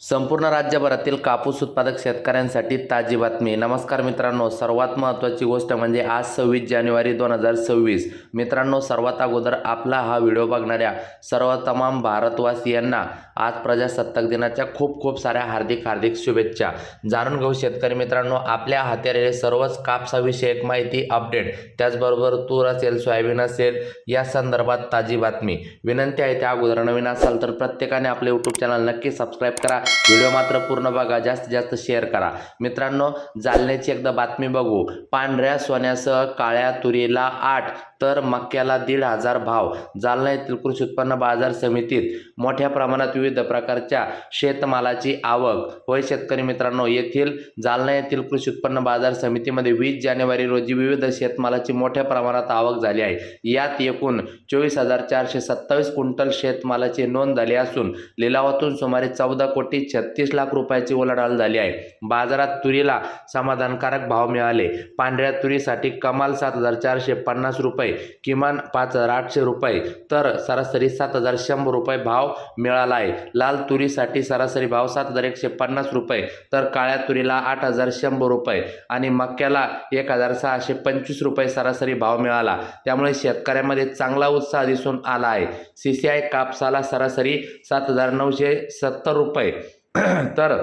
संपूर्ण राज्यभरातील कापूस उत्पादक शेतकऱ्यांसाठी ताजी बातमी. नमस्कार मित्रांनो सर्वात महत्त्वाची गोष्ट म्हणजे आज सव्वीस जानेवारी दोन हजार सव्वीस. मित्रांनो सर्वात अगोदर आपला हा व्हिडिओ बघणाऱ्या सर्व तमाम भारतवासियांना आज प्रजासत्ताक दिनाच्या खूप खूप साऱ्या हार्दिक हार्दिक शुभेच्छा. जाणून घेऊ शेतकरी मित्रांनो आपल्या हाती आलेले सर्वच कापसाविषयक माहिती अपडेट. त्याचबरोबर तूर असेल सोयाबीन असेल या संदर्भात ताजी बातमी. विनंती आहे त्या अगोदर नवीन असाल तर प्रत्येकाने आपले यूट्यूब चॅनल नक्की सबस्क्राईब करा. व्हिडिओ मात्र पूर्ण बघा जास्तीत जास्त शेअर करा. मित्रांनो जालन्याची एकदा बातमी बघू. पांढऱ्या सोन्यासह काळ्या तुरीला आठ तर मक्याला दीड हजार भाव. जालना येथील कृषी उत्पन्न बाजार समितीत मोठ्या प्रमाणात विविध प्रकारच्या शेतमालाची आवक. होय शेतकरी मित्रांनो येथील जालना येथील कृषी उत्पन्न बाजार समितीमध्ये वीस जानेवारी रोजी विविध शेतमालाची मोठ्या प्रमाणात आवक झाली आहे. यात एकूण चोवीस हजार चारशे सत्तावीस क्विंटल शेतमालाची नोंद झाली असून लिलावातून सुमारे चौदा कोटी छत्तीस लाख रुपयाची उलाढाल झाली आहे. बाजारात तुरीला समाधानकारक भाव मिळाले. पांढऱ्या तुरीसाठी कमाल सात हजार चारशे पन्नास रुपये किमान पाच हजार आठशे रुपये. तर सरासरी सात हजार शंभर रुपये भाव मिळाला आहे लाल तुरीसाठी सरासरी भाव सात हजार एकशे पन्नास रुपये. तर काळ्या तुरीला आठ हजार शंभर रुपये. आणि मक्याला एक हजार सहाशे पंचवीस रुपये सरासरी भाव मिळाला. त्यामुळे शेतकऱ्यामध्ये चांगला उत्साह दिसून आला आहे सी सी आय कापसाला सरासरी सात हजार नऊशे सत्तर रुपये. तर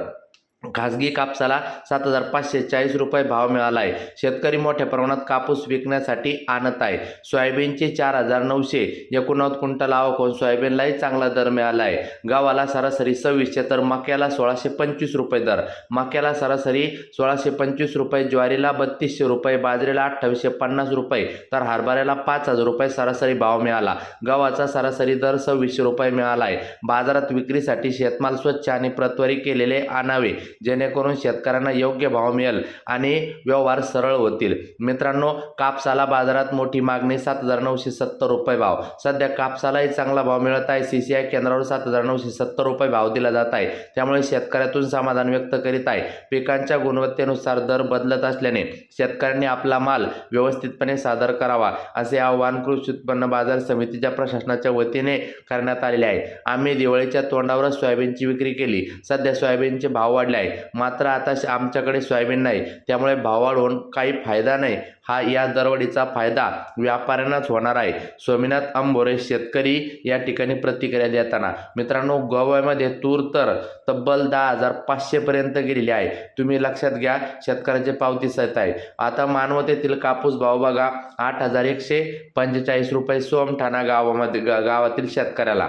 खाजगी कापसाला सात हजार पाचशे चाळीस रुपये भाव मिळाला आहे शेतकरी मोठ्या प्रमाणात कापूस विकण्यासाठी आणत आहे. सोयाबीनचे चार हजार नऊशे एकोणनव्वद क्विंटल आवक होऊन सोयाबीनलाही चांगला दर मिळाला आहे गव्हाला सरासरी सव्वीसशे तर मक्याला सोळाशे पंचवीस रुपये दर. मक्याला सरासरी सोळाशे पंचवीस रुपये ज्वारीला बत्तीसशे रुपये बाजरीला अठ्ठावीसशे पन्नास रुपये तर हरभऱ्याला पाच हजार रुपये सरासरी भाव मिळाला. गव्हाचा सरासरी दर सव्वीसशे रुपये मिळाला आहे बाजारात विक्रीसाठी शेतमाल स्वच्छ आणि प्रतवारी केलेले आणावे. जेणेकरून शेतकऱ्यांना योग्य भाव मिळेल आणि व्यवहार सरळ होतील. मित्रांनो कापसाला बाजारात मोठी मागणी सात हजार नऊशे सत्तर रुपये भाव. सध्या कापसालाही चांगला भाव मिळत आहे. सी सी आय केंद्रावर सात हजार नऊशे सत्तर रुपये भाव दिला जात आहे. त्यामुळे शेतकऱ्यातून समाधान व्यक्त करीत आहे. पिकांच्या गुणवत्तेनुसार दर बदलत असल्याने शेतकऱ्यांनी आपला माल व्यवस्थितपणे सादर करावा असे आवाहन कृषी उत्पन्न बाजार समितीच्या प्रशासनाच्या वतीने करण्यात आलेले आहे. आम्ही दिवाळीच्या तोंडावरच सोयाबीनची विक्री केली. सध्या सोयाबीनचे भाव वाढले आहे. मात्र आता श- आमच्याकडे सोयाबीन नाही. त्यामुळे भाववाढ होऊन काही फायदा नाही. हा या दरवाढीचा फायदा व्यापाऱ्यांनाच होणार आहे. स्वामीनाथ अंबोरे शेतकरी या ठिकाणी प्रतिक्रिया देताना मित्रांनो गोव्यामध्ये तूर तर तब्बल दहा हजार पाचशेपर्यंत गेलेली आहे. तुम्ही लक्षात घ्या शेतकऱ्याचे पावती सत आहे. आता मानवतेतील कापूस भाव बघा. आठ हजार एकशे पंचेचाळीस रुपये सोमठाणा गावामध्ये गावातील शेतकऱ्याला.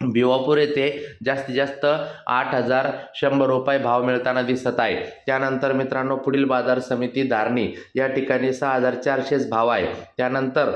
भिवापूर येथे जास्तीत जास्त आठ हजार शंभर रुपये भाव मिळताना दिसत आहे. त्यानंतर मित्रांनो पुढील बाजार समिती धारणी या ठिकाणी सहा हजार चारशेच भाव आहे. त्यानंतर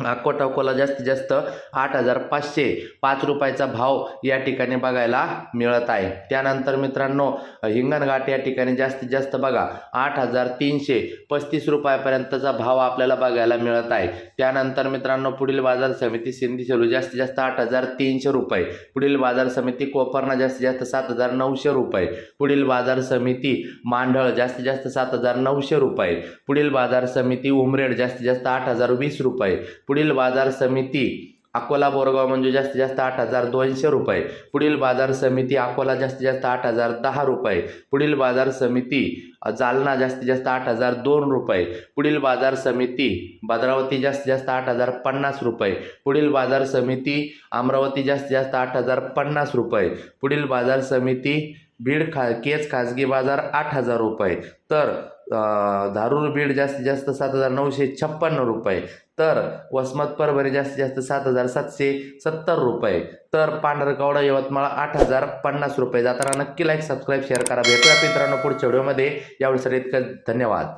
अकोट अकोला जास्तीत जास्त आठ हजार पाचशे पाच रुपयाचा भाव या ठिकाणी बघायला मिळत आहे. त्यानंतर मित्रांनो हिंगणघाट या ठिकाणी जास्तीत जास्त बघा आठ हजार तीनशे पस्तीस रुपयापर्यंतचा भाव आपल्याला बघायला मिळत आहे. त्यानंतर मित्रांनो पुढील बाजार समिती सिंधी सेलू जास्तीत जास्त आठ हजार तीनशे रुपये. पुढील बाजार समिती कोपरना जास्तीत जास्त सात हजार नऊशे रुपये. पुढील बाजार समिती मांडळ जास्तीत जास्त सात हजार नऊशे रुपये. पुढील बाजार समिती उमरेड जास्तीत जास्त आठ हजार वीस रुपये. पुढील बाजार समिती अकोला बोरगाव म्हणजे जास्तीत जास्त आठ हजार दोनशे रुपये. पुढील बाजार समिती अकोला जास्तीत जास्त आठ हजार दहा रुपये. पुढील बाजार समिती जालना जास्तीत जास्त आठ हजार दोन रुपये. पुढील बाजार समिती भद्रावती जास्तीत जास्त आठ हजार पन्नास रुपये. पुढील बाजार समिती अमरावती जास्तीत जास्त आठ हजार पन्नास रुपये. पुढील बाजार समिती बीड खा केज खाजगी बाजार आठ हजार रुपये. तर धारूर बीड जास्तीत जास्त सात हजार नऊशे छप्पन्न रुपये. तर वसमत परभणी जास्तीत जास्त सात हजार सातशे सत्तर रुपये. तर पांढरकवडा यवतमाळ आठ हजार पन्नास रुपये. जाताना नक्की लाईक सबस्क्राईब शेअर करा. भेटूया मित्रांनो पुढच्या व्हिडिओमध्ये यावेळी सर इतकं धन्यवाद.